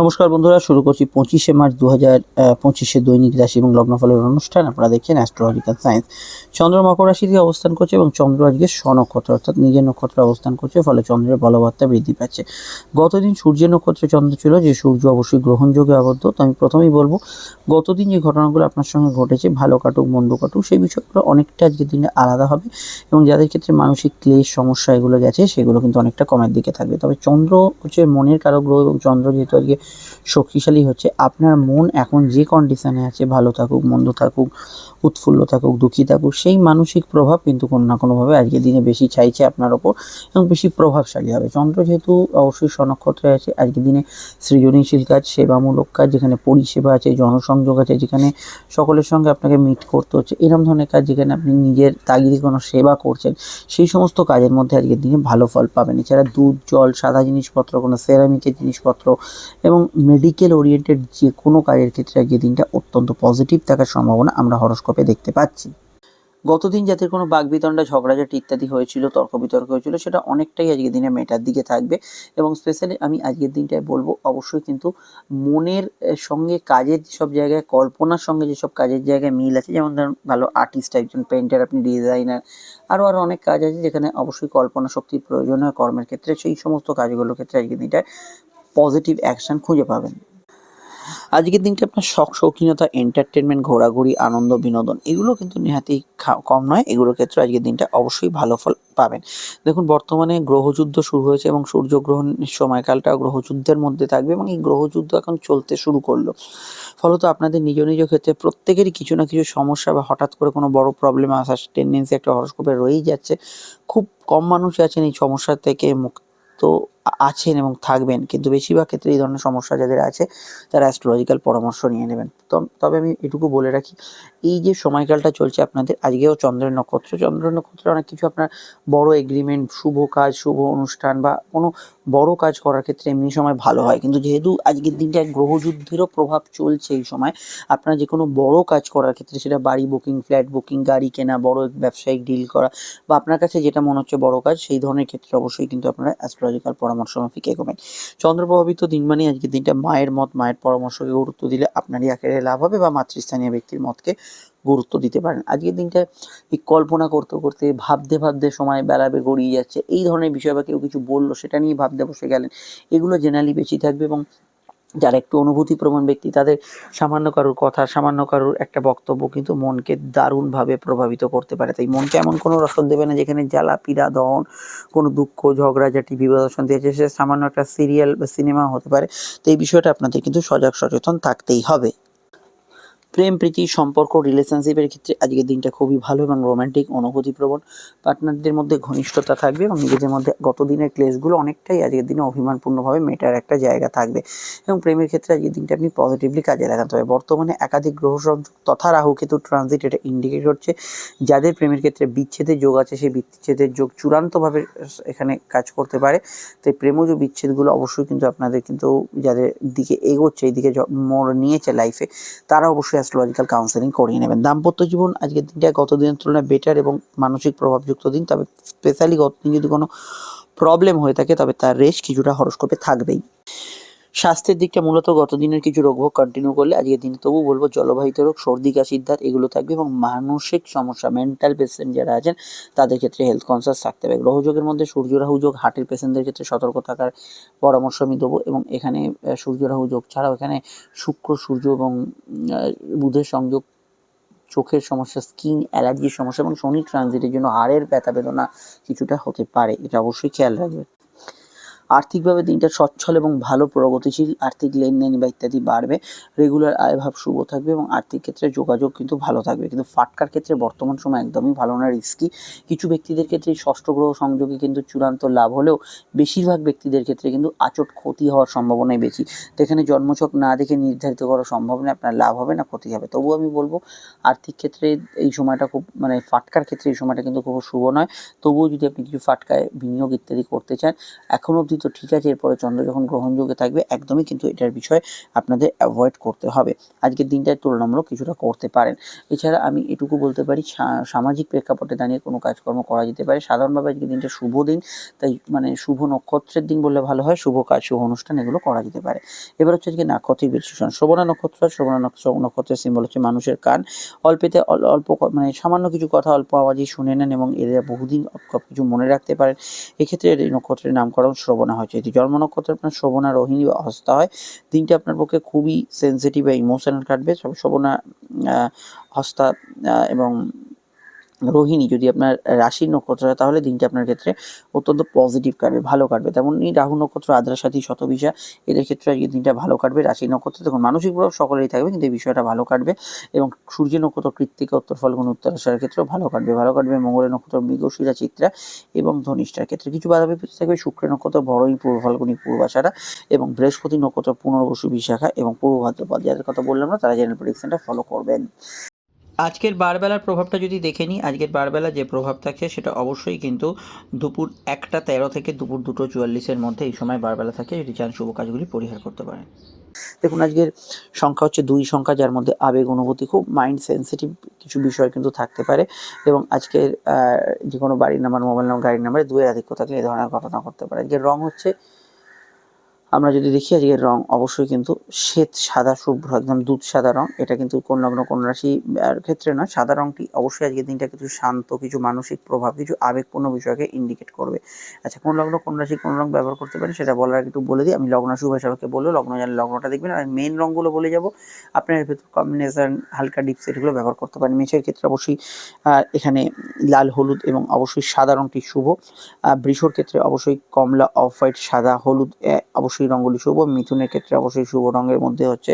নমস্কার বন্ধুরা, শুরু করছি পঁচিশে মার্চ দু হাজার পঁচিশে দৈনিক রাশি এবং লগ্নফলের অনুষ্ঠান। আপনারা দেখছেন অ্যাস্ট্রোলজিক্যাল সায়েন্স চন্দ্র মকর রাশিতে অবস্থান করছে এবং চন্দ্র আজকে স্বনক্ষত্র অর্থাৎ নিজের নক্ষত্রে অবস্থান করছে, ফলে চন্দ্রের বলবত্তা বৃদ্ধি পাচ্ছে। গতদিন সূর্যের নক্ষত্রে চন্দ্র ছিল, যে সূর্য অবশ্যই গ্রহণযোগে আবদ্ধ, তো আমি প্রথমেই বলব, গতদিন যে ঘটনাগুলো আপনার সঙ্গে ঘটেছে, ভালো কাটুক, মন্দ কাটুক, সেই বিষয়গুলো অনেকটা আজকের দিনে আলাদা হবে এবং যাদের ক্ষেত্রে মানসিক ক্লেশ, সমস্যা এগুলো গেছে, সেগুলো কিন্তু অনেকটা কমের দিকে থাকবে। তবে চন্দ্র হচ্ছে মনের কারও গ্রহ এবং চন্দ্র যেহেতু আজকে শক্তিশালী হচ্ছে। আপনার মন এখন যে কন্ডিশনে আছে ভালো থাকুক মন্দ থাকুক উৎফুল্ল থাকুক, দুঃখী থাকুক, সেই মানসিক প্রভাব কিন্তু কোনো না কোনোভাবে আজকের দিনে বেশি চাইছে আপনার ওপর এবং বেশি প্রভাবশালী হবে। চন্দ্র যেহেতু অবশ্যই স্বনক্ষত্রে আছে, আজকের দিনে সৃজনশীল কাজ, সেবামূলক কাজ, যেখানে পরিষেবা আছে, জনসংযোগ আছে, যেখানে সকলের সঙ্গে আপনাকে মিট করতে হচ্ছে এরকম ধরনের কাজ যেখানে আপনি নিজের তাগিদে কোনো সেবা করছেন, সেই সমস্ত কাজের মধ্যে আজকের দিনে ভালো ফল পাবেন। এছাড়া দুধ, জল, সাদা জিনিসপত্র, কোনো সেরামিকের জিনিসপত্র এবং মেডিকেল ওরিয়েন্টেড যে কোনো কাজের ক্ষেত্রে আজকের দিনটা অত্যন্ত পজিটিভ থাকার সম্ভাবনা আমরা হরস্কোপে দেখতে পাচ্ছি। গতদিন যাদের কোনো বাগবিতণ্ডা ঝগড়াঝাটি ইত্যাদি হয়েছিল তর্ক বিতর্ক হয়েছিল, সেটা অনেকটাই আজকের দিনে মেটার দিকে থাকবে এবং স্পেশালি আমি আজকের দিনটায় বলব, অবশ্যই কিন্তু মনের সঙ্গে কাজের যেসব জায়গায়, কল্পনার সঙ্গে যেসব কাজের জায়গায় মিল আছে, যেমন ধরুন ভালো আর্টিস্ট একজন পেন্টার আপনি ডিজাইনার আরও আরও অনেক কাজ আছে যেখানে অবশ্যই কল্পনা শক্তির প্রয়োজন হয় কর্মের ক্ষেত্রে, সেই সমস্ত কাজগুলোর ক্ষেত্রে আজকের দিনটায় পজিটিভ অ্যাকশন খুঁজে পাবেন। আজকের দিনটা আপনার শখ, শৌখিনতা এন্টারটেনমেন্ট ঘোরাঘুরি, আনন্দ, বিনোদন, এগুলো কিন্তু নেহাতি কম নয়। এগুলোর ক্ষেত্রে আজকের দিনটা অবশ্যই ভালো ফল পাবেন। দেখুন, বর্তমানে গ্রহযুদ্ধ শুরু হয়েছে এবং সূর্যগ্রহণের সময়কালটা গ্রহযুদ্ধের মধ্যে থাকবে এবং এই গ্রহযুদ্ধ এখন চলতে শুরু করল। ফলত আপনাদের নিজ নিজ ক্ষেত্রে প্রত্যেকেরই কিছু না কিছু সমস্যা বা হঠাৎ করে কোনো বড় প্রবলেম আসার টেন্ডেন্সি একটা হরস্কোপে রয়েই যাচ্ছে। খুব কম মানুষই আছেন এই সমস্যা থেকে মুক্ত আছেন এবং থাকবেন। কিন্তু বেশিরভাগ ক্ষেত্রে এই ধরনের সমস্যা যাদের আছে, তারা অ্যাস্ট্রোলজিক্যাল পরামর্শ নিয়ে নেবেন। তবে আমি এটুকু বলে রাখি, এই যে সময়কালটা চলছে আপনাদের, আজকেও চন্দ্রের নক্ষত্র। চন্দ্রের নক্ষত্রে অনেক কিছু আপনার বড় এগ্রিমেন্ট শুভ কাজ, শুভ অনুষ্ঠান বা কোনো বড় কাজ করার ক্ষেত্রে এমনি সময় ভালো হয়। কিন্তু যেহেতু আজকের দিনটা গ্রহযুদ্ধেরও প্রভাব চলছে এই সময়, আপনার যে কোনো বড় কাজ করার ক্ষেত্রে সেটা বাড়ি বুকিং ফ্ল্যাট বুকিং গাড়ি কেনা, বড় ব্যবসায়িক ডিল করা বা আপনার কাছে যেটা মনে হচ্ছে বড় কাজ, সেই ধরনের ক্ষেত্রে অবশ্যই কিন্তু আপনারা অ্যাস্ট্রোলজিক্যাল পরামর্শ মাফিক এগোবেন চন্দ্র প্রভাবিত দিন মানে আজকের দিনটা মায়ের মত, মায়ের পরামর্শকে গুরুত্ব দিলে আপনারই আকারে লাভ হবে বা মাতৃস্থানীয় ব্যক্তির মতকে গুরুত্ব দিতে পারেন। আজকের দিনটা এই কল্পনা করতে করতে, ভাবতে ভাবতে সময় বেলাবে গড়িয়ে যাচ্ছে। এই ধরনের বিষয় বা কেউ কিছু বলল, সেটা নিয়ে ভাবতে বসে গেলেন। এগুলো জেনারেলি বেশি থাকবে এবং যারা একটু অনুভূতি প্রমাণ ব্যক্তি, তাদের সামান্য কারোর কথা, সামান্য কারোর একটা বক্তব্য কিন্তু মনকে দারুণভাবে প্রভাবিত করতে পারে। তাই মনকে এমন কোনো রসদ দেবে না যেখানে জ্বালা, পীড়া, দহন, কোনো দুঃখ ঝগড়াঝাটি বিবাদ, অশান্তি আছে, সে সামান্য একটা সিরিয়াল বা সিনেমা হতে পারে। তো এই বিষয়টা আপনাদের কিন্তু সজাগ সচেতন থাকতেই হবে। প্রেম, প্রীতি, সম্পর্ক রিলেশনশিপের ক্ষেত্রে আজকের দিনটা খুবই ভালো এবং রোমান্টিক অনুভূতিপ্রবণ। পার্টনারদের মধ্যে ঘনিষ্ঠতা থাকবে এবং নিজেদের মধ্যে গত দিনের ক্লেশগুলো অনেকটাই আজকের দিনে অভিমানপূর্ণভাবে মেটার একটা জায়গা থাকবে। এবং প্রেমের ক্ষেত্রে আজকের দিনটা আপনি পজিটিভলি কাজে লাগাতে হবে বর্তমানে একাধিক গ্রহ সংযোগ তথা রাহু কেতু ট্রানজিট এটা ইন্ডিকেট হচ্ছে যাদের প্রেমের ক্ষেত্রে বিচ্ছেদের যোগ আছে, সেই বিচ্ছেদের যোগ চূড়ান্তভাবে এখানে কাজ করতে পারে। তাই প্রেমজ বিচ্ছেদগুলো অবশ্যই কিন্তু আপনাদের কিন্তু যাদের দিকে এগোচ্ছে এই দিকে মোড় নিয়েছে লাইফে তারা অবশ্যই অ্যাস্ট্রোলজিক্যাল কাউন্সেলিং করিয়ে নেবেন। দাম্পত্য জীবন আজকের দিনটা গত দিনের তুলনায় বেটার এবং মানসিক প্রভাবযুক্ত দিন, তবে স্পেশালি গত দিন যদি কোনো প্রবলেম হয়ে থাকে, তবে তার রেশ কিছুটা হরস্কোপে থাকবেই। স্বাস্থ্যের দিকটা মূলত গত দিনের কিছু রোগভোগ কন্টিনিউ করলে, আজকের দিনে তবু বলব জলবাহিত রোগ, সর্দি, কাশির ধাত এগুলো থাকবে এবং মানসিক সমস্যা মেন্টাল পেশেন্ট যারা আছেন, তাদের ক্ষেত্রে হেলথ কনসাস থাকতে হবে। গ্রহযোগের মধ্যে সূর্য, রাহু যোগ হার্টের পেশেন্টদের ক্ষেত্রে সতর্ক থাকার পরামর্শ আমি দেবো এবং এখানে সূর্য, রাহু যোগ ছাড়াও এখানে শুক্র, সূর্য এবং বুধের সংযোগ, চোখের সমস্যা স্কিন অ্যালার্জির সমস্যা এবং শনি ট্রানজিটের জন্য হাড়ের ব্যথা বেদনা কিছুটা হতে পারে। এটা অবশ্যই খেয়াল রাখবেন। আর্থিকভাবে দিনটা সচ্ছল এবং ভালো, প্রগতিশীল, আর্থিক লেনদেন বা ইত্যাদি বাড়বে। রেগুলার আয়ভাব শুভ থাকবে এবং আর্থিক ক্ষেত্রে যোগাযোগ কিন্তু ভালো থাকবে। কিন্তু ফাটকার ক্ষেত্রে বর্তমান সময় একদমই ভালো না রিস্কি কিছু ব্যক্তিদের ক্ষেত্রে ষষ্ঠ গ্রহ সংযোগে কিন্তু চূড়ান্ত লাভ হলেও বেশিরভাগ ব্যক্তিদের ক্ষেত্রে কিন্তু আচট ক্ষতি হওয়ার সম্ভাবনাই বেশি। তো এখানে জন্মছক না দেখে নির্ধারিত করা সম্ভব নয় আপনার লাভ হবে না, ক্ষতি হবে। তবুও আমি বলব, আর্থিক ক্ষেত্রে এই সময়টা খুব মানে ফাটকার ক্ষেত্রে এই সময়টা কিন্তু খুব শুভ নয়। তবুও যদি আপনি কিছু ফাটকায় বিনিয়োগ ইত্যাদি করতে চান এখনও অবধি তো ঠিক আছে এরপরে চন্দ্র যখন গ্রহণযোগে থাকবে, একদমই কিন্তু এটার বিষয়ে আপনাদের অ্যাভয়েড করতে হবে। আজকের দিনটায় তুলনামূলক কিছুটা করতে পারেন। এছাড়া আমি এটুকু বলতে পারি সামাজিক প্রেক্ষাপটে দাঁড়িয়ে কোনো কাজকর্ম করা যেতে পারে। সাধারণভাবে আজকের দিনটা শুভ দিন, তাই মানে শুভ নক্ষত্রের দিন বললে ভালো হয়, শুভ কাজ, শুভ অনুষ্ঠান এগুলো করা যেতে পারে। এবার হচ্ছে আজকে নক্ষত্রের বিশ্লেষণ। শ্রবণা নক্ষত্র নক্ষত্র নক্ষত্রের সিম্বল হচ্ছে মানুষের কান। অল্পেতে অল- অল্প মানে সামান্য কিছু কথা অল্প আওয়াজে শুনে নেন এবং এরা বহুদিন কিছু মনে রাখতে পারেন। এক্ষেত্রে এই নক্ষত্রের নামকরণ শ্রবণা হয়েছে যদি জন্ম নক্ষত্রে আপনার শোভনা রোহিণী বা হস্তা হয়, দিনটি আপনার পক্ষে খুবই সেন্সিটিভ বা ইমোশনাল কাটবে। সব শোভনা হস্তা এবং রোহিণী যদি আপনার রাশির নক্ষত্র হয়, তাহলে দিনটি আপনার ক্ষেত্রে অত্যন্ত পজিটিভ কাটবে, ভালো কাটবে। তেমনই রাহু নক্ষত্র আদ্রা সাথী শতবিশা, এদের ক্ষেত্রে আজকে দিনটা ভালো কাটবে। রাশি নক্ষত্র দেখুন, মানসিক প্রভাব সকলেই থাকবে, কিন্তু এই বিষয়টা ভালো কাটবে এবং সূর্য নক্ষত্র, কৃত্তিকা উত্তর ফলগুন উত্তরাশার ক্ষেত্রেও ভালো কাটবে। ভালো কাটবে মঙ্গলের নক্ষত্র, মৃগশিরা, চিত্রা এবং ধনিষ্ঠার ক্ষেত্রে। কিছু বাধা বিপত্তি থাকবে, শুক্র নক্ষত্র, বড়ই পূর্ব ফাল্গুনি পূর্বাশারা এবং বৃহস্পতি নক্ষত্র, পুনর্বসু, বিশাখা এবং পূর্ব ভাদ্রপদ। যাদের কথা বললাম না, তারা জেনারেল প্রেডিকশনটা ফলো করবেন। আজকের বারবেলার প্রভাবটা যদি দেখে নিই, আজকের বারবেলা যে প্রভাব থাকে সেটা অবশ্যই কিন্তু দুপুর একটা তেরো থেকে দুপুর দুটো চুয়াল্লিশের মধ্যে এই সময় বারবেলা থাকে যদি চান শুভ কাজগুলি পরিহার করতে পারেন। দেখুন, আজকের সংখ্যা হচ্ছে দুই সংখ্যা, যার মধ্যে আবেগ, অনুভূতি, খুব মাইন্ড সেন্সিটিভ কিছু বিষয় কিন্তু থাকতে পারে। এবং আজকের যে কোনো বাড়ির নাম্বার মোবাইল নাম্বার গাড়ির নাম্বারে দুয়ের আধিক্য থাকলে এই ধরনের ঘটনা ঘটতে পারে। আজকের রং হচ্ছে আমরা যদি দেখি আজকের রং অবশ্যই কিন্তু শ্বেত সাদা শুভ্র একদম দুধ সাদা রং। এটা কিন্তু কোন লগ্ন কোন রাশি ক্ষেত্রে নয়। সাদা রংটি অবশ্যই আজকের দিনটা কিছু শান্ত কিছু মানসিক প্রভাব কিছু আবেগপূর্ণ বিষয়কে ইন্ডিকেট করবে। আচ্ছা কোন লগ্ন কোন রাশি কোন রং ব্যবহার করতে পারেন সেটা বলার একটু বলে দিই। আমি লগ্ন শুভ হিসাবে বলল লগ্ন জানলে লগ্নটা দেখবেন। আর মেন রংগুলো বলে যাব। আপনার ভেতর কম্বিনেশন হালকা ডিপ সেটগুলো ব্যবহার করতে পারেন। মেষের ক্ষেত্রে অবশ্যই এখানে লাল হলুদ এবং অবশ্যই সাদা রংটি শুভ। বৃষর ক্ষেত্রে অবশ্যই কমলা অফ হোয়াইট সাদা হলুদ আহ, অবশ্যই রঙগুলি শুভ, মিথুনের ক্ষেত্রে অবশ্যই শুভ রঙের মধ্যে হচ্ছে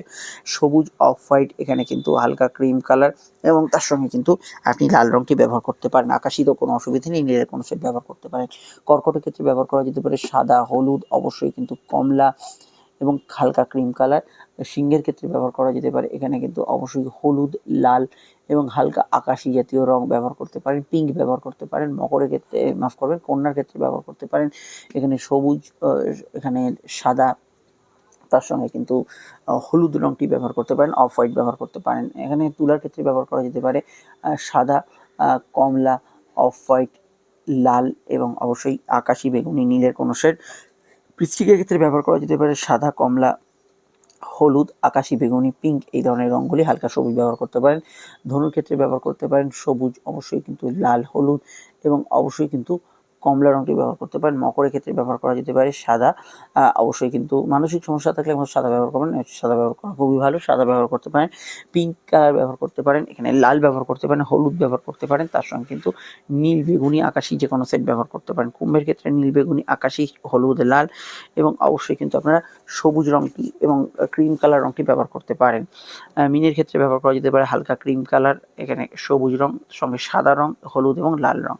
সবুজ অফ হোয়াইট, এখানে কিন্তু হালকা ক্রিম কালার এবং তার সঙ্গে কিন্তু আপনি লাল রঙটি ব্যবহার করতে পারেন। আকাশিতেও কোনো অসুবিধা নেই, নীলের কোনো সেট ব্যবহার করতে পারেন। কর্কটের ক্ষেত্রে ব্যবহার করা যেতে পারে সাদা, হলুদ, অবশ্যই কিন্তু কমলা এবং হালকা ক্রিম কালার। সিংহের ক্ষেত্রে ব্যবহার করা যেতে পারে। এখানে কিন্তু অবশ্যই হলুদ, লাল এবং হালকা আকাশি জাতীয় রং ব্যবহার করতে পারেন। পিঙ্ক ব্যবহার করতে পারেন। মকরের ক্ষেত্রে মাফ করবেন, কন্যার ক্ষেত্রে ব্যবহার করতে পারেন। এখানে সবুজ এখানে সাদা, তার সঙ্গে কিন্তু হলুদ রংটি ব্যবহার করতে পারেন। অফ হোয়াইট ব্যবহার করতে পারেন। এখানে তুলার ক্ষেত্রে ব্যবহার করা যেতে পারে। সাদা কমলা, অফ হোয়াইট, লাল এবং অবশ্যই আকাশি বেগুনি, নীলের কোনো শেড বৃশ্চিকের ক্ষেত্রে ব্যবহার করা যেতে পারে সাদা, কমলা, হলুদ, আকাশি, বেগুনি পিঙ্ক এই ধরনের রঙগুলি হালকা সবুজ ব্যবহার করতে পারেন। ধনুর ক্ষেত্রে ব্যবহার করতে পারেন সবুজ, অবশ্যই কিন্তু লাল, হলুদ এবং অবশ্যই কিন্তু কমলা রঙটি ব্যবহার করতে পারেন, মকরের ক্ষেত্রে ব্যবহার করা যেতে পারে, সাদা অবশ্যই কিন্তু মানসিক সমস্যা থাকলে এখন সাদা ব্যবহার করবেন সাদা ব্যবহার করা খুবই ভালো, সাদা ব্যবহার করতে পারেন পিঙ্ক কালার ব্যবহার করতে পারেন, এখানে লাল ব্যবহার করতে পারেন, হলুদ ব্যবহার করতে পারেন, তার সঙ্গে কিন্তু নীল বেগুনি আকাশি যে কোনো সেট ব্যবহার করতে পারেন, কুম্ভের ক্ষেত্রে নীল বেগুনি আকাশি, হলুদ, লাল এবং অবশ্যই কিন্তু আপনারা সবুজ রঙটি এবং ক্রিম কালার রঙটি ব্যবহার করতে পারেন। মিনের ক্ষেত্রে ব্যবহার করা যেতে পারে হালকা ক্রিম কালার এখানে সবুজ রং, সঙ্গে সাদা রং, হলুদ এবং লাল রং।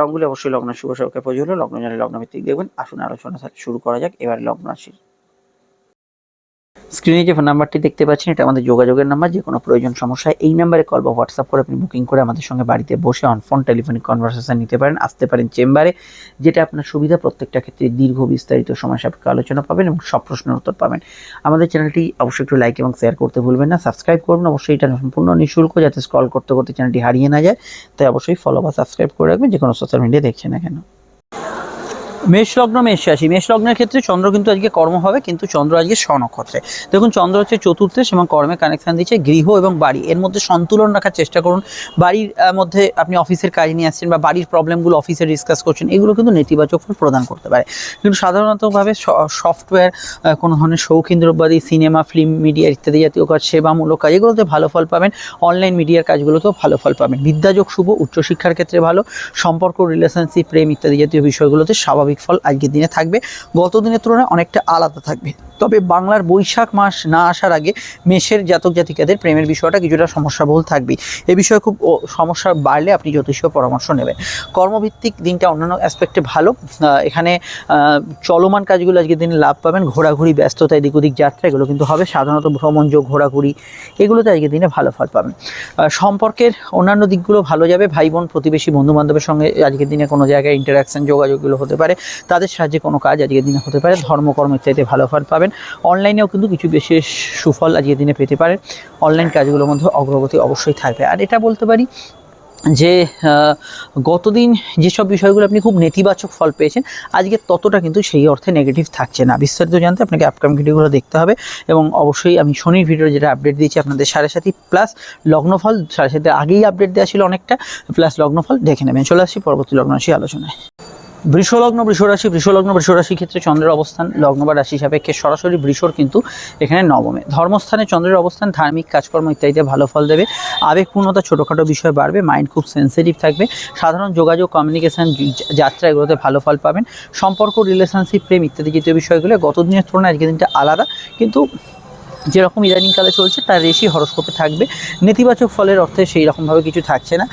রঙগুলি অবশ্যই লগ্ন শুভ সবকে প্রয়োজন হলো লগ্ন জানে লগ্ন ভিত্তিক দেখবেন। আসুন আলোচনা শুরু করা যাক। এবার লগ্ন রাশির স্ক্রিনে যে ফোন নাম্বারটি দেখতে পাচ্ছেন, এটা আমাদের যোগাযোগের নাম্বার যে কোনো প্রয়োজন সমস্যায় এই নাম্বারে কল বা হোয়াটসঅ্যাপ করে আপনি বুকিং করে আমাদের সঙ্গে বাড়িতে বসে অন ফোন টেলিফোনিক কনভারসেশন নিতে পারেন, আসতে পারেন চেম্বারে, যেটা আপনার সুবিধা প্রত্যেকটা ক্ষেত্রে দীর্ঘ বিস্তারিত সময় সাপেক্ষে আলোচনা পাবেন এবং সব প্রশ্নের উত্তর পাবেন। আমাদের চ্যানেলটি অবশ্যই একটু লাইক এবং শেয়ার করতে ভুলবেন না সাবস্ক্রাইব করবেন অবশ্যই এটা সম্পূর্ণ নিঃশুল্ক, যাতে স্ক্রল করতে করতে চ্যানেলটি হারিয়ে না যায়। তাই অবশ্যই ফলো বা সাবস্ক্রাইব করে রাখবেন যে কোনো সোশ্যাল মিডিয়া দেখছে না কেন। মেষ লগ্ন মেষ রাশি মেষ লগ্নের ক্ষেত্রে চন্দ্র কিন্তু আজকে কর্ম হবে, কিন্তু চন্দ্র আজকে স্বনক্ষত্রে। দেখুন, চন্দ্র হচ্ছে চতুর্থে এবং কর্মে কানেকশন দিচ্ছে গৃহ এবং বাড়ি। এর মধ্যে সন্তুলন রাখার চেষ্টা করুন। বাড়ির মধ্যে আপনি অফিসের কাজ নিয়ে আসছেন বা বাড়ির প্রবলেমগুলো অফিসে ডিসকাস করছেন, এগুলো কিন্তু নেতিবাচক ফল প্রদান করতে পারে। কিন্তু সাধারণতভাবে সফটওয়্যার কোনো ধরনের শৌখিন দ্রব্যাদি সিনেমা ফিল্ম মিডিয়া ইত্যাদি জাতীয় কাজ, সেবামূলক কাজ, এগুলোতে ভালো ফল পাবেন। অনলাইন মিডিয়ার কাজগুলোতেও ভালো ফল পাবেন। বিদ্যাযোগ শুভ, উচ্চশিক্ষার ক্ষেত্রে ভালো। সম্পর্ক রিলেশনশিপ প্রেম ইত্যাদি জাতীয় বিষয়গুলোতে স্বাভাবিক ফল আজকের দিনে থাকবে। গত দিনের তুলনায় অনেকটা আলাদা থাকবে। তবে বাংলার বৈশাখ মাস না আসার আগে মেষের জাতক জাতিকাদের প্রেমের বিষয়টা কিছুটা সমস্যাবহুল থাকবে এ বিষয়ে খুব সমস্যা বাড়লে আপনি জ্যোতিষ পরামর্শ নেবেন। কর্মভিত্তিক দিনটা অন্যান্য অ্যাসপেক্টে ভালো। এখানে চলমান কাজগুলো আজকের দিনে লাভ পাবেন। ঘোরাঘুরি ব্যস্ততা এদিক ওদিক যাত্রা, এগুলো কিন্তু হবে। সাধারণত ভ্রমণ যোগ, ঘোরাঘুরি, এগুলোতে আজকের দিনে ভালো ফল পাবেন। সম্পর্কের অন্যান্য দিকগুলো ভালো যাবে। ভাই বোন প্রতিবেশী বন্ধু বান্ধবের সঙ্গে আজকের দিনে কোনো জায়গায় ইন্টারাকশন যোগাযোগগুলো হতে পারে। তাদের সাহায্যে কোনো কাজ আজকের দিনে হতে পারে। ধর্মকর্ম ইত্যাদিতে ভালো ফল পাবেন। অনলাইনেও কিন্তু কিছু বিশেষ সুফল আজকের দিনে পেতে পারেন। অনলাইন কাজগুলোর মধ্যে অগ্রগতি অবশ্যই থাকবে। আর এটা বলতে পারি যে গতদিন যেসব বিষয়গুলো আপনি খুব নেতিবাচক ফল পেয়েছেন, আজকে ততটা কিন্তু সেই অর্থে নেগেটিভ থাকছে না। বিস্তারিত জানতে আপনাকে আপকামিং ভিডিওগুলো দেখতে হবে এবং অবশ্যই আমি শনির ভিডিও যেটা আপডেট দিয়েছি আপনাদের সাড়ে সাথী প্লাস লগ্নফল, সাড়ে সাথে আগেই আপডেট দেওয়া ছিল অনেকটা প্লাস লগ্নফল দেখে নেবেন। চলে আসছি পরবর্তী লগ্ন রাশি আলোচনায়। বৃষলগ্ন, বৃষরাশি বৃষলগ্ন বৃষরাশি ক্ষেত্রে চন্দ্রের অবস্থান লগ্ন বা রাশি সাপেক্ষে সরাসরি বৃষর কিন্তু এখানে নবমে। ধর্মস্থানে চন্দ্রের অবস্থান, ধার্মিক কাজকর্ম ইত্যাদিতে ভালো ফল দেবে। আবেগপূর্ণতা ছোটোখাটো বিষয় বাড়বে মাইন্ড খুব সেন্সিটিভ থাকবে। সাধারণ যোগাযোগ কমিউনিকেশান যাত্রা এগুলোতে ভালো ফল পাবেন। সম্পর্ক রিলেশনশিপ প্রেম ইত্যাদি জাতীয় বিষয়গুলো গত দিনের তুলনায় আজকের দিনটা আলাদা। কিন্তু যেরকম ইদানিংকালে চলছে, তার রেশি হরস্কোপে থাকবে। নেতিবাচক ফলের অর্থে সেই রকমভাবে কিছু থাকছে না।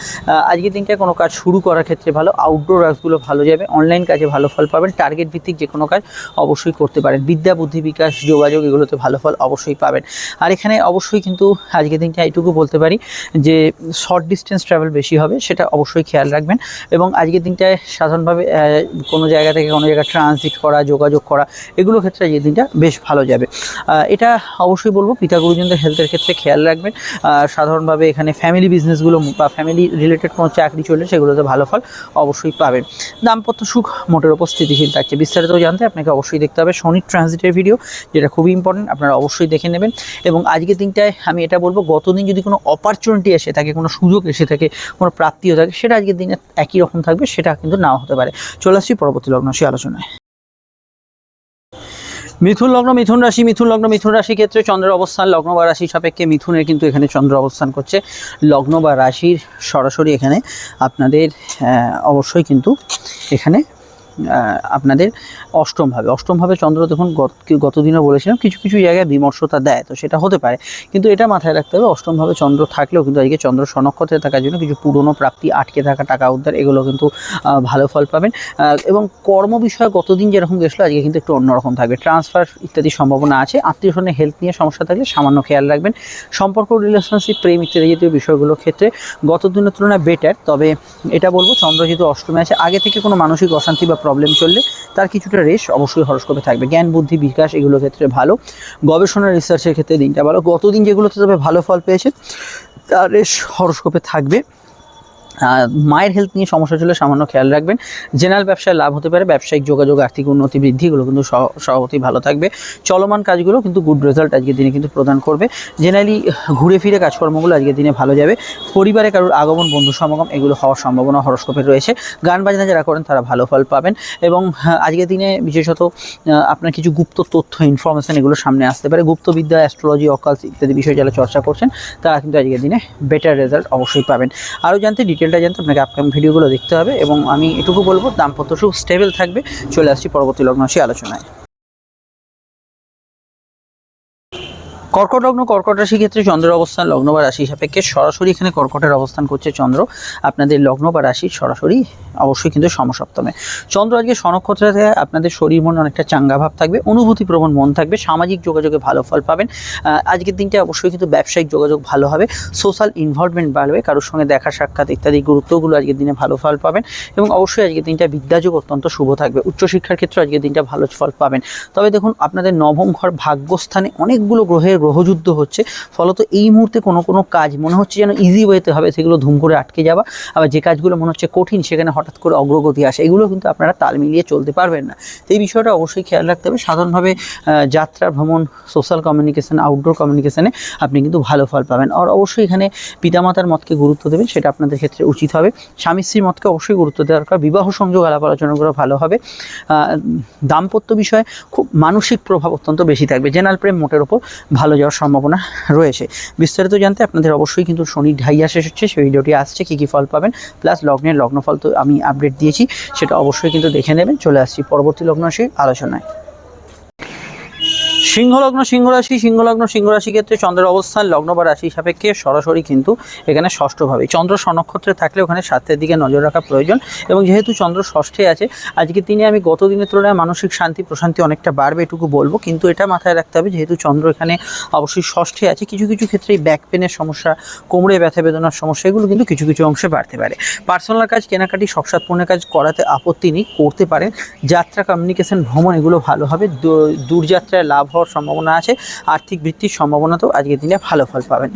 আজকের দিনটা কোনো কাজ শুরু করার ক্ষেত্রে ভালো আউটডোর ওয়ার্কসগুলো ভালো যাবে অনলাইন কাজে ভালো ফল পাবেন টার্গেট ভিত্তিক যে কোনো কাজ অবশ্যই করতে পারেন। বিদ্যা, বুদ্ধি বিকাশ, যোগাযোগ, এগুলোতে ভালো ফল অবশ্যই পাবেন। আর এখানে অবশ্যই কিন্তু আজকের দিনটা এইটুকু বলতে পারি যে শর্ট ডিস্টেন্স ট্রাভেল বেশি হবে, সেটা অবশ্যই খেয়াল রাখবেন। এবং আজকের দিনটায় সাধারণভাবে কোনো জায়গা থেকে কোনো জায়গায় ট্রানজিট করা, যোগাযোগ করা, এগুলো ক্ষেত্রে আজকের দিনটা বেশ ভালো যাবে। এটা অবশ্যই বলব পিতা গুরুজনদের হেলথের ক্ষেত্রে খেয়াল রাখবেন। সাধারণভাবে এখানে ফ্যামিলি বিজনেসগুলো বা ফ্যামিলি রিলেটেড কোনো চাকরি চললে সেগুলোতে ভালো ফল অবশ্যই পাবেন। দাম্পত্য সুখ মোটের ওপর স্থিতিশীল থাকছে। বিস্তারিত জানতে আপনাকে অবশ্যই দেখতে হবে শনির ট্রানজিটের ভিডিও যেটা খুবই ইম্পর্টেন্ট আপনারা অবশ্যই দেখে নেবেন। এবং আজকের দিনটায় আমি এটা বলব, গতদিন যদি কোনো অপরচুনিটি এসে থাকে কোনো সুযোগ এসে থাকে, কোনো প্রাপ্তিও থাকে, সেটা আজকের দিনে একই রকম থাকবে, সেটা কিন্তু নাও হতে পারে। চলে আসছি পরবর্তী লগ্ন সে আলোচনায়। মিথুন লগ্ন, মিথুন রাশি, মিথুন লগ্ন, মিথুন রাশি ক্ষেত্রে চন্দ্র অবস্থান, লগ্ন বা রাশি সাপেক্ষে মিথুনের কিন্তু এখানে চন্দ্র অবস্থান করছে। লগ্ন বা রাশির সরাসরি এখানে আপনাদের অবশ্যই কিন্তু এখানে আপনাদের অষ্টমভাবে অষ্টমভাবে চন্দ্র দেখুন, গত গতদিনও বলেছিলাম, কিছু কিছু জায়গায় বিমর্ষতা দেয়, তো সেটা হতে পারে। কিন্তু এটা মাথায় রাখতে হবে অষ্টমভাবে চন্দ্র থাকলেও কিন্তু আজকে চন্দ্র সনক্ষত্রে থাকার জন্য কিছু পুরনো প্রাপ্তি, আটকে থাকা টাকা উদ্ধার, এগুলো কিন্তু ভালো ফল পাবেন। এবং কর্ম বিষয়ে গতদিন যেরকম গেছিল, আজকে কিন্তু একটু অন্যরকম থাকবে। ট্রান্সফার ইত্যাদি সম্ভাবনা আছে। আত্মীয় স্বজনের হেলথ নিয়ে সমস্যা থাকলে সামান্য খেয়াল রাখবেন। সম্পর্ক রিলেশনশিপ প্রেম ইত্যাদি জাতীয় বিষয়গুলোর ক্ষেত্রে গত দিনের তুলনায় বেটার তবে এটা বলব, চন্দ্র যেহেতু অষ্টমে আছে, আগে থেকে কোনো মানসিক অশান্তি বা প্রবলেম চললে তার কিছুটা রেশ অবশ্যই হরস্কোপে থাকবে। জ্ঞান, বুদ্ধি, বিকাশ এগুলোর ক্ষেত্রে ভালো। গবেষণা রিসার্চের ক্ষেত্রে দিনটা ভালো। গতদিন যেগুলোতে তবে ভালো ফল পেয়েছে, তার রেশ হরস্কোপে থাকবে। মায়ের হেলথ নিয়ে সমস্যা চলে সামান্য খেয়াল রাখবেন। জেনারেল ব্যবসায় লাভ হতে পারে ব্যবসায়িক যোগাযোগ আর্থিক উন্নতি বৃদ্ধি এগুলো কিন্তু সহ- সভাপতি ভালো থাকবে। চলমান কাজগুলো কিন্তু গুড রেজাল্ট আজকের দিনে কিন্তু প্রদান করবে। জেনারেলি ঘুরে ফিরে কাজকর্মগুলো আজকের দিনে ভালো যাবে। পরিবারে কারোর আগমন বন্ধু সমাগম এগুলো হওয়ার সম্ভাবনা হরস্কোপে রয়েছে। গান বাজনা যারা করেন তারা ভালো ফল পাবেন এবং হ্যাঁ, আজকের দিনে বিশেষত আপনার কিছু গুপ্ত তথ্য ইনফরমেশন এগুলো সামনে আসতে পারে। গুপ্তবিদ্যা অ্যাস্ট্রোলজি অকাল ইত্যাদি বিষয় যারা চর্চা করছেন তারা কিন্তু আজকের দিনে বেটার রেজাল্ট অবশ্যই পাবেন। আরও জানতে ডিটেলটা জানতে আপনাকে আপকামিং ভিডিওগুলো দেখতে হবে এবং আমি এটুকু বলব, দাম্পত্য সুখ স্টেবল থাকবে। চলে আসছি পরবর্তী লগ্ন রাশি আলোচনায়। কর্কট লগ্ন, কর্কট রাশি ক্ষেত্রে চন্দ্রের অবস্থান, লগ্ন বা রাশি সাপেক্ষে সরাসরি এখানে কর্কটের অবস্থান করছে চন্দ্র। আপনাদের লগ্ন বা রাশির সরাসরি অবশ্যই কিন্তু সমসপ্তমে। চন্দ্র আজকে সনক্ষত্রে, আপনাদের শরীর মন অনেকটা চাঙ্গা ভাব থাকবে অনুভূতি প্রবণ মন থাকবে, সামাজিক যোগাযোগে ভালো ফল পাবেন। আজকের দিনটা অবশ্যই কিন্তু ব্যবসায়িক যোগাযোগ ভালো হবে, সোশ্যাল ইনভলভমেন্ট বাড়বে, কারোর সঙ্গে দেখা, সাক্ষাৎ ইত্যাদি গুরুত্বগুলো আজকের দিনে ভালো ফল পাবেন এবং অবশ্যই আজকের দিনটা বিদ্যাযোগ অত্যন্ত শুভ থাকবে। উচ্চশিক্ষার ক্ষেত্রে আজকের দিনটা ভালো ফল পাবেন। তবে দেখুন, আপনাদের নবম ঘর ভাগ্যস্থানে অনেকগুলো গ্রহের গ্রহযুদ্ধ হচ্ছে, ফলত এই মুহূর্তে কোনো কোনো কাজ মনে হচ্ছে যেন ইজি ওয়েতে হবে, সেগুলো ধুম করে আটকে যাওয়া। আবার যে কাজগুলো মনে হচ্ছে কঠিন, সেখানে হঠাৎ করে অগ্রগতি আসে, এগুলো কিন্তু আপনারা তাল মিলিয়ে চলতে পারবেন না। এই বিষয়টা অবশ্যই খেয়াল রাখতে হবে। সাধারণভাবে যাত্রা, ভ্রমণ সোশ্যাল কমিউনিকেশান আউটডোর কমিউনিকেশানে আপনি কিন্তু ভালো ফল পাবেন। আর অবশ্যই এখানে পিতামাতার মতকে গুরুত্ব দেবেন, সেটা আপনাদের ক্ষেত্রে উচিত হবে। স্বামী স্ত্রীর মতকে অবশ্যই গুরুত্ব দেওয়া দরকার। বিবাহ সংযোগ, আলাপ আলোচনা করা ভালো হবে। দাম্পত্য বিষয়ে খুব মানসিক প্রভাব অত্যন্ত বেশি থাকবে। জেনারেল প্রেম মোটের ওপর ভালো যাওয়ার সম্ভাবনা রয়েছে। বিস্তারিত জানতে আপনাদের অবশ্যই কিন্তু শনি ঢাইয়া শেষ হচ্ছে, সেই ভিডিওটি আসছে, কী কী ফল পাবেন, প্লাস লগ্নের লগ্নফল তো আমি আপডেট দিয়েছি, সেটা অবশ্যই কিন্তু দেখে নেবেন। চলে আসছি পরবর্তী লগ্ন আসে আলোচনায়। সিংহলগ্ন, সিংহরাশি সিংহলগ্ন, সিংহরাশি ক্ষেত্রে চন্দ্রের অবস্থান লগ্ন বা রাশি সাপেক্ষে সরাসরি কিন্তু এখানে ষষ্ঠভাবে। চন্দ্র স্বনক্ষত্রে থাকলে ওখানে স্বাস্থ্যের দিকে নজর রাখা প্রয়োজন এবং যেহেতু চন্দ্র ষষ্ঠে আছে, আজকে তিনি আমি গত দিনের তুলনায় মানসিক শান্তি, প্রশান্তি অনেকটা বাড়বে এটুকু বলব, কিন্তু এটা মাথায় রাখতে হবে যেহেতু চন্দ্র এখানে অবশ্যই ষষ্ঠে আছে, কিছু কিছু ক্ষেত্রে ব্যাক পেনের সমস্যা, কোমরে ব্যথা, বেদনার সমস্যা, এগুলো কিন্তু কিছু কিছু অংশে বাড়তে পারে। পার্সোনাল কাজ, কেনাকাটি শখসাৎপূর্ণের কাজ করাতে আপত্তি নেই, করতে পারেন। যাত্রা কমিউনিকেশন ভ্রমণ এগুলো ভালো হবে। দূরযাত্রায় লাভ হওয়ার সম্ভাবনা আছে। আর্থিক বৃদ্ধির সম্ভাবনাতেও আজকের দিনে ভালো ফল পাবেন।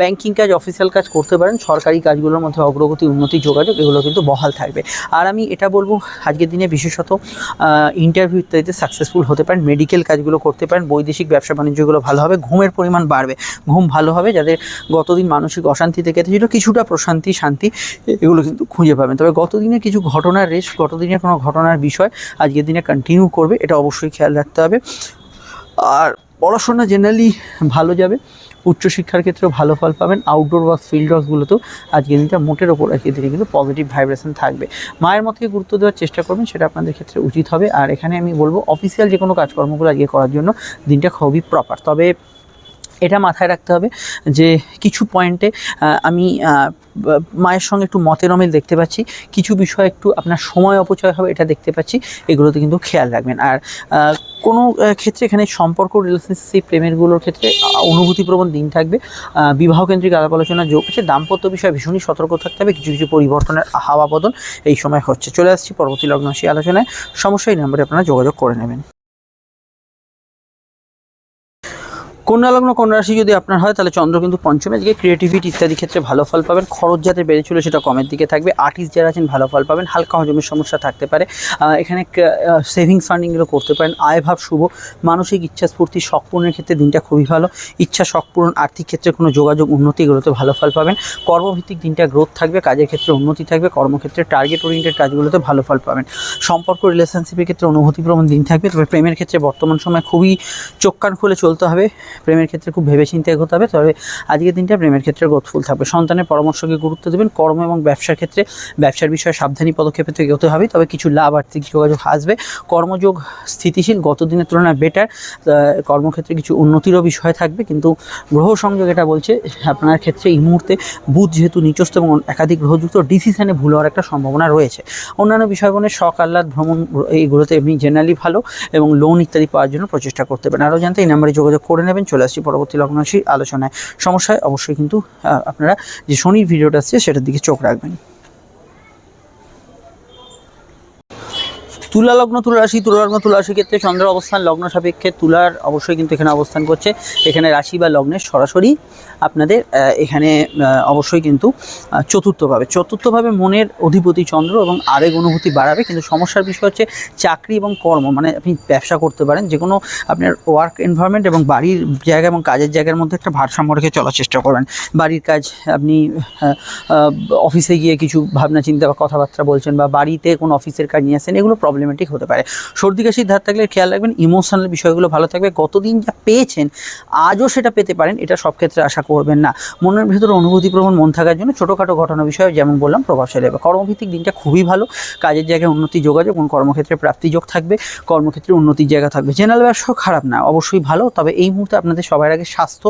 ব্যাংকিং কাজ অফিসিয়াল কাজ করতে পারেন। সরকারি কাজগুলোর মধ্যে অগ্রগতি, উন্নতি, যোগাযোগ, এগুলো কিন্তু বহাল থাকবে। আর আমি এটা বলব, আজকের দিনে বিশেষত ইন্টারভিউ ইত্যাদিতে সাকসেসফুল হতে পারেন। মেডিকেল কাজগুলো করতে পারেন। বৈদেশিক ব্যবসা বাণিজ্যগুলো ভালো হবে। ঘুমের পরিমাণ বাড়বে। ঘুম ভালো হবে, যাদের গতদিন মানসিক অশান্তি থেকে ছিল কিছুটা প্রশান্তি, শান্তি, এগুলো কিন্তু খুঁজে পাবেন। তবে গতদিনে কিছু ঘটনার রেস গতদিনের কোনো ঘটনার বিষয় আজকের দিনে কন্টিনিউ করবে, এটা অবশ্যই খেয়াল রাখতে হবে। আর পড়াশোনা জেনারেলি ভালো যাবে। উচ্চশিক্ষার ক্ষেত্রেও ভালো ফল পাবেন। আউটডোর ওয়ার্ক ফিল্ড ওয়ার্কগুলোতেও আজকের দিনটা মোটের ওপর আজকের দিনে কিন্তু পজিটিভ ভাইব্রেশন থাকবে। মায়ের মতকে গুরুত্ব দেওয়ার চেষ্টা করবেন, সেটা আপনাদের ক্ষেত্রে উচিত হবে। আর এখানে আমি বলব অফিসিয়াল যে কোনো কাজকর্মগুলো আজকে করার জন্য দিনটা খুবই প্রপার তবে এটা মাথায় রাখতে হবে যে কিছু পয়েন্টে আমি মায়ের সঙ্গে একটু মতের অমিল দেখতে পাচ্ছি। কিছু বিষয় একটু আপনার সময় অপচয় হবে এটা দেখতে পাচ্ছি। এগুলোতে কিন্তু খেয়াল রাখবেন। আর কোনো ক্ষেত্রে এখানে সম্পর্ক রিলেশনশিপ প্রেমেরগুলোর ক্ষেত্রে অনুভূতিপ্রবণ দিন থাকবে। আহ, বিবাহকেন্দ্রিক আলাপ আলোচনা যোগ আছে। দাম্পত্য বিষয়ে ভীষণই সতর্ক থাকতে হবে। কিছু কিছু পরিবর্তনের হাওয়া বদল এই সময় হচ্ছে। চলে আসছি পরবর্তী লগ্ন সেই আলোচনায়। সমস্যা এই নম্বরে আপনারা যোগাযোগ করে নেবেন। কন্যা লগ্ন রাশি যদি আপনার হয়, তাহলে চন্দ্র কিন্তু পঞ্চমে দিকে ক্রিয়েটিভিটি ইত্যাদি ক্ষেত্রে ভালো ফল পাবেন। খরচ যাতে বেড়ে চলে সেটা কমের দিকে থাকবে। আর্টিস্ট যারা আছেন, ভালো ফল পাবেন। হালকা হজমের সমস্যা থাকতে পারে। এখানে সেভিংস ফান্ডিংগুলো করতে পারেন। আয়ভাব শুভ। মানসিক ইচ্ছা স্ফূর্তি, শখ পূরণের ক্ষেত্রে দিনটা খুবই ভালো। ইচ্ছা শখ পূরণ, আর্থিক ক্ষেত্রে কোনো যোগাযোগ উন্নতি এগুলোতে ভালো ফল পাবেন। কর্মভিত্তিক দিনটা গ্রোথ থাকবে, কাজের ক্ষেত্রে উন্নতি থাকবে, কর্মক্ষেত্রে টার্গেট ওরিয়েন্টেড কাজগুলোতে ভালো ফল পাবেন। সম্পর্ক রিলেশনশিপের ক্ষেত্রে অনুভূতিপ্রবণ দিন থাকবে। তবে প্রেমের ক্ষেত্রে বর্তমান সময় খুবই চোখ কান খুলে চলতে হবে। প্রেমের ক্ষেত্রে খুব ভেবেচিন্তে এগোতে হবে, তবে আজকের দিনটা প্রেমের ক্ষেত্রে গ্রোথফুল থাকবে। সন্তানের পরামর্শকে গুরুত্ব দেবেন, কর্ম এবং ব্যবসার ক্ষেত্রে ব্যবসার বিষয়ে সাবধানী পদক্ষেপে থেকে এগোতে হবে, তবে কিছু লাভ, আর্থিক যোগাযোগ আসবে। কর্মযোগ স্থিতিশীল গত দিনের তুলনায় বেটার কর্মক্ষেত্রে কিছু উন্নতিরও বিষয় থাকবে, কিন্তু গ্রহ সংযোগ এটা বলছে, আপনার ক্ষেত্রে এই মুহূর্তে বুধ যেহেতু নিচস্থ এবং একাধিক গ্রহযুক্ত, ডিসিশনে ভুল হওয়ার একটা সম্ভাবনা রয়েছে। অন্যান্য বিষয়গুলো, শখ, আহ্লাদ, ভ্রমণ, এইগুলোতে এমনি জেনারেলি ভালো এবং লোন ইত্যাদি পাওয়ার জন্য প্রচেষ্টা করতে পারেন। আরও জানতে এই নাম্বারে যোগাযোগ করে নেবেন। চলে আসছি পরবর্তী লগ্নরাশির আলোচনায়। সমস্যায় অবশ্যই কিন্তু আপনারা যে শনির ভিডিওটা আসছে, সেটার দিকে চোখ রাখবেন। তুলা লগ্ন, তুলা রাশি, তুলা লগ্ন, তুলা ক্ষেত্রে চন্দ্র অবস্থান, লগ্ন সাপেক্ষে তুলার অবশ্যই কিন্তু এখানে অবস্থান করছে। এখানে রাশি বা লগ্নের সরাসরি আপনাদের এখানে অবশ্যই কিন্তু চতুর্থভাবে। চতুর্থভাবে মনের অধিপতি চন্দ্র এবং আবেগ অনুভূতি বাড়াবে। কিন্তু সমস্যার বিষয় হচ্ছে চাকরি এবং কর্ম। মানে আপনি ব্যবসা করতে পারেন যে কোনো আপনার ওয়ার্ক এনভায়রনমেন্ট এবং বাড়ির জায়গা এবং কাজের জায়গার মধ্যে একটা ভারসাম্য রেখে চলার চেষ্টা করবেন। বাড়ির কাজ আপনি অফিসে গিয়ে কিছু ভাবনা চিন্তা বা কথাবার্তা বলছেন বা বাড়িতে কোনো অফিসের কাজ নিয়ে আসেন, এগুলো প্রবলেমেটিক হতে পারে। সর্দি কাশির ধার থাকলে খেয়াল রাখবেন ইমোশনাল বিষয়গুলো ভালো থাকবে। গতদিন যা পেয়েছেন, আজও সেটা পেতে পারেন, এটা সব ক্ষেত্রে আশা করবেন না। মনের ভিতরে অনুভূতিপ্রবণ মন থাকার জন্য ছোটোখাটো ঘটনা বিষয়ে যেমন বললাম প্রভাবশালী হবে কর্মভিত্তিক দিনটা খুবই ভালো। কাজের জায়গায় উন্নতি, যোগাযোগ এবং কর্মক্ষেত্রে প্রাপ্তিযোগ থাকবে। কর্মক্ষেত্রে উন্নতির জায়গা থাকবে। জেনারেল ব্যবসাও খারাপ না, অবশ্যই ভালো। তবে এই মুহূর্তে আপনাদের সবার আগে স্বাস্থ্য,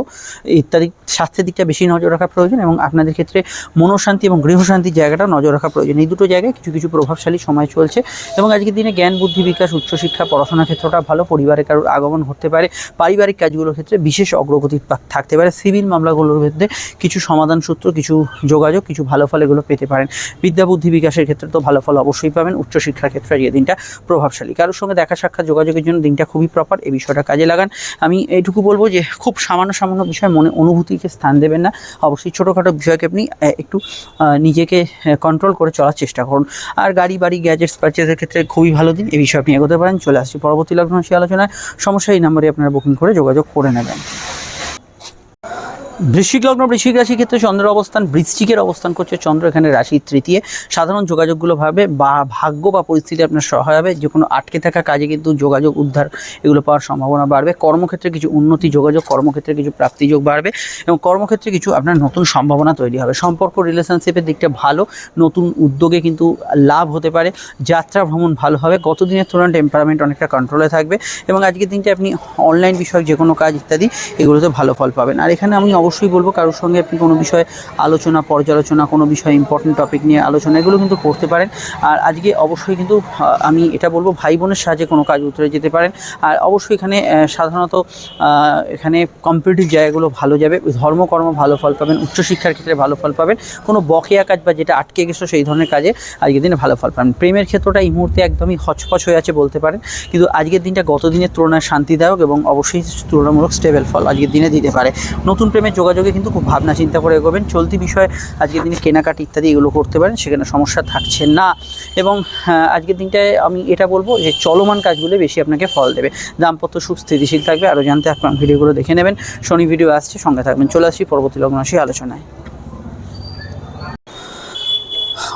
ইত্যাদি, স্বাস্থ্যের দিকটা বেশি নজর রাখা প্রয়োজন এবং আপনাদের ক্ষেত্রে মনোশান্তি এবং গৃহশান্তির জায়গাটা নজর রাখা প্রয়োজন। এই দুটো জায়গায় কিছু কিছু প্রভাবশালী সময় চলছে এবং আজকের দিনে জ্ঞান, বুদ্ধি বিকাশ উচ্চশিক্ষা পড়াশোনার ক্ষেত্রটা ভালো, পরিবারে কারোর আগমন ঘটতে পারে, পারিবারিক কাজগুলোর ক্ষেত্রে বিশেষ অগ্রগতি থাকতে পারে, সিভিল মামলাগুলোর ক্ষেত্রে কিছু সমাধান সূত্র কিছু যোগাযোগ, কিছু ভালো ফল এগুলো পেতে পারেন। বিদ্যা, বুদ্ধি বিকাশের ক্ষেত্রে তো ভালো ফল অবশ্যই পাবেন উচ্চশিক্ষার ক্ষেত্রে এই দিনটা প্রভাবশালী। কারোর সঙ্গে দেখা সাক্ষাৎ যোগাযোগের জন্য দিনটা খুবই প্রপার এই বিষয়টা কাজে লাগান। আমি এইটুকু বলব যে খুব সামান্য সামান্য বিষয় মনে অনুভূতিকে স্থান দেবেন না। অবশ্যই ছোটোখাটো বিষয়কে আপনি একটু নিজেকে কন্ট্রোল করে চলার চেষ্টা করুন। আর গাড়ি, বাড়ি গ্যাজেটস পারচেজের ক্ষেত্রে খুবই ভালো দিন। এই বিষয়ে আপনি এগোতে পারেন, চলে আসছি পরবর্তী লগ্ন সেই আলোচনায়। সমস্যা এই নাম্বারে আপনারা বুকিং করে যোগাযোগ করে নেবেন। বৃশ্চিক লগ্ন, বৃশ্চিক রাশির ক্ষেত্রে চন্দ্রের অবস্থান, বৃশ্চিকের অবস্থান করছে চন্দ্র, এখানে রাশি তৃতীয়। সাধারণ যোগাযোগগুলো ভাবে বা ভাগ্য বা পরিস্থিতি আপনার সহায় হবে। যে কোনো আটকে থাকা কাজে কিন্তু যোগাযোগ উদ্ধার এগুলো পাওয়ার সম্ভাবনা বাড়বে। কর্মক্ষেত্রে কিছু উন্নতি যোগাযোগ, কর্মক্ষেত্রে কিছু প্রাপ্তিযোগ বাড়বে এবং কর্মক্ষেত্রে কিছু আপনার নতুন সম্ভাবনা তৈরি হবে। সম্পর্ক রিলেশনশিপের দিকটা ভালো, নতুন উদ্যোগে কিন্তু লাভ হতে পারে। যাত্রা ভ্রমণ ভালো হবে। গত দিনের তুলনায় টেম্পারামেন্ট অনেকটা কন্ট্রোলে থাকবে এবং আজকের দিনটা আপনি অনলাইন বিষয়ক যে কোনো কাজ ইত্যাদি, এগুলোতে ভালো ফল পাবেন। আর এখানে আমি অবশ্যই বলব কারোর সঙ্গে আপনি কোনো বিষয়ে আলোচনা, পর্যালোচনা, কোনো বিষয়ে ইম্পর্টেন্ট টপিক নিয়ে আলোচনা, এগুলো কিন্তু করতে পারেন। আর আজকে অবশ্যই কিন্তু আমি এটা বলব, ভাই বোনের সাহায্যে কোনো কাজ উতরে যেতে পারেন। আর অবশ্যই এখানে সাধারণত এখানে কম্পিটিটিভ জায়গাগুলো ভালো যাবে, ধর্মকর্ম ভালো ফল পাবেন, উচ্চশিক্ষার ক্ষেত্রে ভালো ফল পাবেন, কোনো বকেয়া কাজ বা যেটা আটকে গেছো সেই ধরনের কাজে আজকের দিনে ভালো ফল পাবেন। প্রেমের ক্ষেত্রটা এই মুহূর্তে একদমই হচপচ হয়ে আছে বলতে পারেন, কিন্তু আজকের দিনটা গত দিনের তুলনায় শান্তিদায়ক এবং অবশ্যই তুলনামূলক স্টেবল ফল আজকের দিনে দিতে পারে। নতুন প্রেমের যোগাযোগে কিন্তু খুব ভাবনা চিন্তা করে এগোবেন। চলতি বিষয়ে আজকের দিনে কেনাকাটি ইত্যাদি এগুলো করতে পারেন, সেখানে সমস্যা থাকছে না। এবং আজকের দিনটায় আমি এটা বলব যে চলমান কাজগুলো বেশি আপনাকে ফল দেবে। দাম্পত্য সুখ স্থিতিশীল থাকবে আরও জানতে আপনার ভিডিওগুলো দেখে নেবেন। শনি ভিডিও আসছে, সঙ্গে থাকবেন। চলে আসি পরবর্তী লগ্ন আলোচনায়।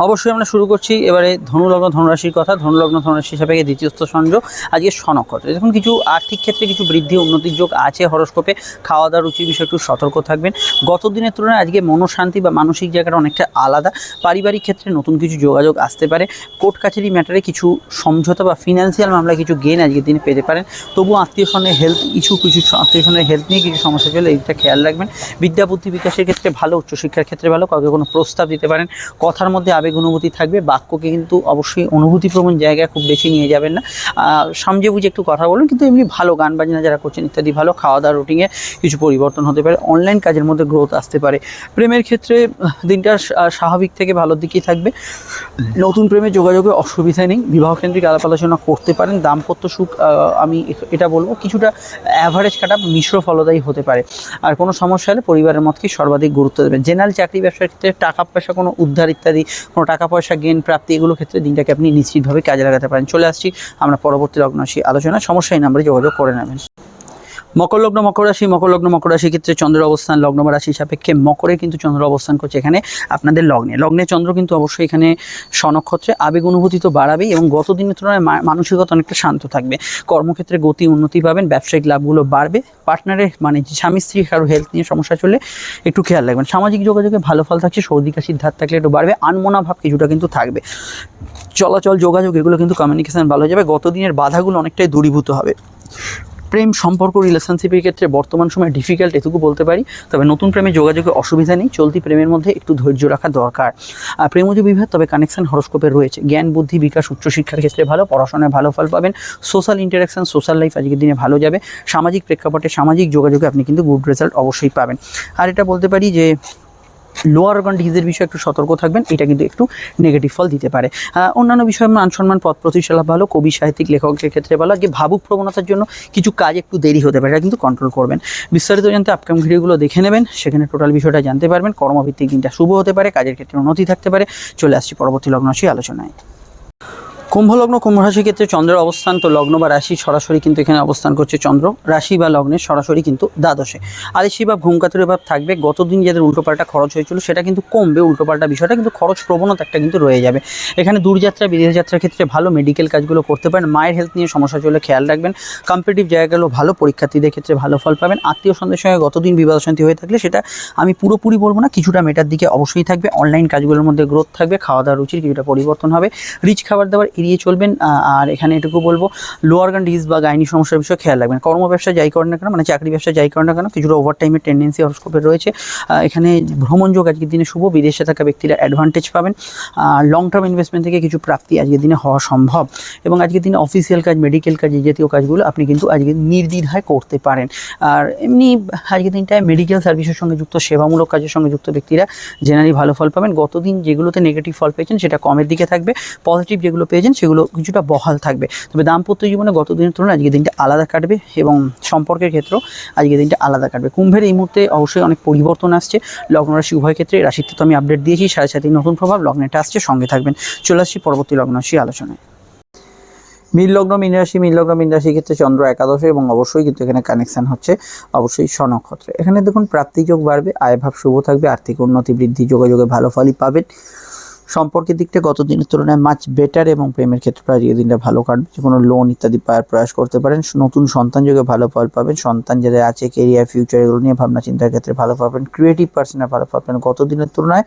অবশ্যই আমরা শুরু করছি। এবারে ধনুলগ্ন ধনুরাশির কথা। ধনুলগ্ন ধনুরাশি হিসাবে দ্বিতীয়স্থ সংযোগ। আজকে সনক্ষত্র দেখুন, কিছু আর্থিক ক্ষেত্রে কিছু বৃদ্ধি, উন্নতির যোগ আছে হরস্কোপে। খাওয়া দাওয়ার রুচির বিষয়ে একটু সতর্ক থাকবেন। গত দিনের তুলনায় আজকে মনশান্তি বা মানসিক জায়গাটা অনেকটা আলাদা। পারিবারিক ক্ষেত্রে নতুন কিছু যোগাযোগ আসতে পারে। কোর্ট কাছারি ম্যাটারে কিছু সমঝোতা বা ফিনান্সিয়াল মামলায় কিছু গেন আজকের দিনে পেতে পারেন। তবু আত্মীয় স্বজনের হেলথ ইস্যু কিছু আত্মীয় স্বজনের হেলথ নিয়ে কিছু সমস্যা চলে, এইটা খেয়াল রাখবেন। বিদ্যা বুদ্ধি বিকাশের ক্ষেত্রে ভালো, উচ্চশিক্ষার ক্ষেত্রে ভালো, কাউকে কোনো প্রস্তাব দিতে পারেন। কথার মধ্যে অনুভূতি থাকবে, বাক্যকে কিন্তু অবশ্যই অনুভূতিপ্রবণ জায়গায় খুব বেশি নিয়ে যাবেন না। সামজে বুঝে একটু কথা বলুন, কিন্তু এমনি ভালো গান বাজনা যারা করছেন ইত্যাদি, ভালো খাওয়া দাওয়া রুটিনে কিছু পরিবর্তন হতে পারে অনলাইন কাজের মধ্যে গ্রোথ আসতে পারে। প্রেমের ক্ষেত্রে দিনটা স্বাভাবিক থেকে ভালোর দিকেই থাকবে। নতুন প্রেমে যোগাযোগে অসুবিধা নেই বিবাহ কেন্দ্রিক আলাপ আলোচনা করতে পারেন, দাম্পত্য সুখ আমি এটা বলব, কিছুটা অ্যাভারেজ কাটা মিশ্র ফলদায়ী হতে পারে। আর কোনো সমস্যা হলে পরিবারের মতকে সর্বাধিক গুরুত্ব দেবেন। জেনারেল চাকরি ব্যবসার ক্ষেত্রে টাকা পয়সা কোনো উদ্ধার ইত্যাদি কোনো টাকা পয়সা গেন প্রাপ্তি, এগুলো ক্ষেত্রে দিনটাকে আপনি নিশ্চিতভাবে কাজে লাগাতে পারেন। চলে আসছি আমরা পরবর্তী লগ্ন আলোচনা সমস্যা এই নাম্বারে যোগাযোগ করে নেবেন। মকর লগ্ন, মকর রাশি, মকর লগ্ন, মকর রাশির ক্ষেত্রে চন্দ্র অবস্থান, লগ্ন বা রাশি সাপেক্ষে মকরে কিন্তু চন্দ্র অবস্থান করছে এখানে আপনাদের লগ্নে। লগ্নে চন্দ্র কিন্তু অবশ্যই এখানে স্বনক্ষত্রে আবেগ অনুভূতি তো বাড়াবেই এবং গত দিনের তুলনায় মানসিকতা অনেকটা শান্ত থাকবে। কর্মক্ষেত্রে গতি উন্নতি পাবেন, ব্যবসায়িক লাভগুলো বাড়বে পার্টনারের মানে স্বামী, স্ত্রী, কারও হেলথ নিয়ে সমস্যা চলে একটু খেয়াল রাখবেন। সামাজিক যোগাযোগে ভালো ফল থাকছে, সর্দি কাশির ধার থাকলে একটু বাড়বে, আনমনা ভাব কিছুটা কিন্তু থাকবে। চলাচল, যোগাযোগ, এগুলো কিন্তু কমিউনিকেশান ভালো হয়ে যাবে। গত দিনের বাধাগুলো অনেকটাই দূরীভূত হবে। প্রেম সম্পর্ক রিলেশনশিপের ক্ষেত্রে বর্তমান সময় ডিফিকাল্ট এটুকু বলতে পারি। তবে নতুন প্রেমে যোগাযোগে অসুবিধা নেই, চলতি প্রেমের মধ্যে একটু ধৈর্য রাখা দরকার। আর প্রেমজ বিভেদ তবে কানেকশন হরস্কোপে রয়েছে। জ্ঞান, বুদ্ধি, বিকাশ উচ্চশিক্ষার ক্ষেত্রে ভালো, পড়াশোনায় ভালো ফল পাবেন। সোশ্যাল ইন্টারাকশন সোশ্যাল লাইফ আজকের দিনে ভালো যাবে। সামাজিক প্রেক্ষাপটে সামাজিক যোগাযোগে আপনি কিন্তু গুড রেজাল্ট অবশ্যই পাবেন। আর এটা বলতে পারি যে লোয়ার অর্গান ডিজিজের বিষয়ে একটু সতর্ক থাকবেন, এটা কিন্তু একটু নেগেটিভ ফল দিতে পারে। অন্যান্য বিষয়ে মান সম্মান, পথ প্রতিষ্ঠা ভালো, কবি, সাহিত্যিক লেখকের ক্ষেত্রে ভালো যে ভাবুক প্রবণতার জন্য কিছু কাজ একটু দেরি হতে পারে, এটা কিন্তু কন্ট্রোল করবেন। বিস্তারিত জানতে আপকাম ভিডিওগুলো দেখে নেবেন, সেখানে টোটাল বিষয়টা জানতে পারবেন, কর্মভিত্তিক দিনটা শুভ হতে পারে, কাজের ক্ষেত্রে উন্নতি থাকতে পারে। চলে আসছি পরবর্তী লগ্ন রাশি আলোচনায়। কুম্ভ লগ্ন কুম্ভ রাশির ক্ষেত্রে চন্দ্রের অবস্থান, তো লগ্ন বা রাশি সরাসরি কিন্তু এখানে অবস্থান করছে চন্দ্র। রাশি বা লগ্নের সরাসরি কিন্তু দ্বাদশে। আলিসি বা ঘুমকাতুরে ভাব থাকবে, গতদিন যাদের উল্টোপাল্টা খরচ হয়েছিল সেটা কিন্তু কমবে, উল্টোপাল্টা বিষয়টা কিন্তু খরচ প্রবণতা একটা কিন্তু রয়ে যাবে। এখানে দূরযাত্রা বিদেশ যাত্রার ক্ষেত্রে ভালো মেডিকেল কাজগুলো করতে পারেন, মায়ের হেলথ নিয়ে সমস্যা চলে খেয়াল রাখবেন কম্পিটিভ জায়গাগুলো ভালো, পরীক্ষার্থীদের ক্ষেত্রে ভালো ফল পাবেন। আত্মীয় সন্ধ্যের সঙ্গে গতদিন বিবাদ শান্তি হয়ে থাকলে সেটা আমি পুরোপুরি বলব না, কিছুটা মেটার দিকে অবশ্যই থাকবে। অনলাইন কাজগুলোর মধ্যে গ্রোথ থাকবে খাওয়া দাওয়ার রুচির কিছুটা পরিবর্তন হবে। রিচ খাবার দাবার এড়িয়ে চলবেন আর এখানে এটুকু বলব লোয়ার গান ডিজ বা গাইনি সমস্যার বিষয়ে খেয়াল রাখবেন। কর্ম ব্যবসা যাই করেন না কেন মানে চাকরি ব্যবসা যাই করেন না কেন, কিছুটা ওভার টাইমের টেন্ডেন্সি হরস্কোপের রয়েছে। এখানে ভ্রমণ যোগ আজকের দিনে শুভ, বিদেশে থাকা ব্যক্তিরা অ্যাডভান্টেজ পাবেন। আর লং টার্ম ইনভেস্টমেন্ট থেকে কিছু প্রাপ্তি আজকের দিনে হওয়া সম্ভব। এবং আজকের দিনে অফিসিয়াল কাজ মেডিকেল কাজ, এই জাতীয় কাজগুলো আপনি কিন্তু আজকে নির্দ্বিধায় করতে পারেন। আর এমনি আজকের দিনটায় মেডিকেল সার্ভিসের সঙ্গে যুক্ত, সেবামূলক কাজের সঙ্গে যুক্ত ব্যক্তিরা জেনারেলি ভালো ফল পাবেন। গতদিন যেগুলোতে নেগেটিভ ফল পেয়েছেন, সেটা কমের দিকে থাকবে। পজিটিভ যেগুলো পেয়েছেন সেগুলো কিছুটা বহাল থাকবে। তবে দাম্পত্য জীবনে গত দিনের তুলনায় আজকের দিনটা আলাদা কাটবে এবং সম্পর্কের ক্ষেত্রেও আজকের দিনটা আলাদা কাটবে। কুম্ভের এই মুহূর্তে অবশ্যই অনেক পরিবর্তন আসছে। লগ্ন রাশি উভয় ক্ষেত্রে রাশিতে তো আমি আপডেট দিয়েছি, সাড়ে সাথে নতুন প্রভাব লগ্নেটা আসছে, সঙ্গে থাকবেন। চলে আসছি পরবর্তী লগ্ন রাশি আলোচনায়। মীন লগ্ন, মীন রাশি, মীন লগ্ন, মীন রাশির ক্ষেত্রে চন্দ্র একাদশে এবং অবশ্যই কিন্তু এখানে কানেকশান হচ্ছে অবশ্যই স্বনক্ষত্রে। এখানে দেখুন, প্রাপ্তি যোগ বাড়বে আয়ভাব শুভ থাকবে, আর্থিক উন্নতি বৃদ্ধি, যোগাযোগে ভালো ফলই পাবেন। সম্পর্কের দিকটা গত দিনের তুলনায় মাছ বেটার এবং প্রেমের ক্ষেত্রে আজকের দিনটা ভালো কাটবে। যে কোনো লোন ইত্যাদি পাওয়ার প্রয়াস করতে পারেন। নতুন সন্তান যোগে ভালো ফল পাবেন। সন্তান যাদের আছে কেরিয়ার ফিউচার এগুলো নিয়ে ভাবনা চিন্তার ক্ষেত্রে ভালো পাবেন। ক্রিয়েটিভ পার্সনে ভালো পাবেন। গত দিনের তুলনায়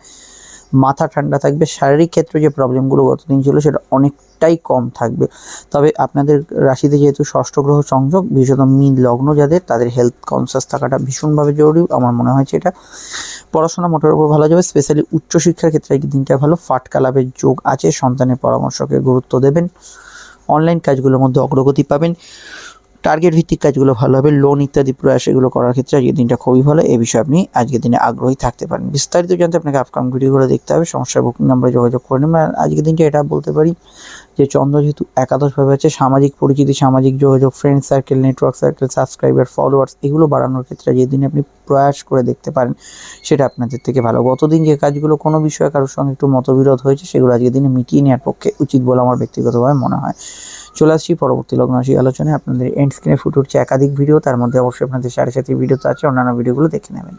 মাথা ঠান্ডা থাকবে। শারীরিক ক্ষেত্রে যে প্রবলেমগুলো গতদিন ছিল, সেটা অনেকটাই কম থাকবে। তবে আপনাদের রাশিতে যেহেতু ষষ্ঠ গ্রহ সংযোগ, বিশেষত মিন লগ্ন যাদের, তাদের হেলথ কনসিয়াস থাকাটা ভীষণভাবে জরুরি। আমার মনে হয়েছে এটা পড়াশোনা মোটের উপর ভালো যাবে স্পেশালি উচ্চশিক্ষার ক্ষেত্রে এই দিনটা ভালো। ফাটকা লাভের যোগ আছে, সন্তানের পরামর্শকে গুরুত্ব দেবেন। অনলাইন কাজগুলোর মধ্যে অগ্রগতি পাবেন। টার্গেট ভিত্তিক কাজগুলো ভালো হবে লোন ইত্যাদি প্রয়াস এগুলো করার ক্ষেত্রে আজকের দিনটা খুবই ভালো। এ বিষয়ে আপনি আজকের দিনে আগ্রহী থাকতে পারেন। বিস্তারিত জানতে আপনাকে আপকাম ভিডিওগুলো দেখতে হবে। সমস্যার বুকিং নাম্বারে যোগাযোগ করে নেবেন। আজকের দিনটা এটা বলতে পারি যে চন্দ্র যেহেতু একাদশভাবে আছে, সামাজিক পরিচিতি, সামাজিক যোগাযোগ friend circle network circle subscriber followers এগুলো বাড়ানোর ক্ষেত্রে আজকের দিনে আপনি প্রয়াস করে দেখতে পারেন, সেটা আপনাদের থেকে ভালো। গতদিন যে কাজগুলো কোনো বিষয়ে কারোর সঙ্গে একটু মতবিরোধ হয়েছে, সেগুলো আজকের দিনে মিটিয়ে নেওয়ার পক্ষে উচিত বলে আমার ব্যক্তিগতভাবে মনে হয়। চলে আসছি পরবর্তী লগ্ন রাশি আলোচনায়। আপনাদের এন্ড স্ক্রিনে ফুটে উঠছে একাধিক ভিডিও তার মধ্যে অবশ্যই আপনাদের সাড়ে সাথে ভিডিও তো আছে, অন্যান্য ভিডিওগুলো দেখে নেবেন।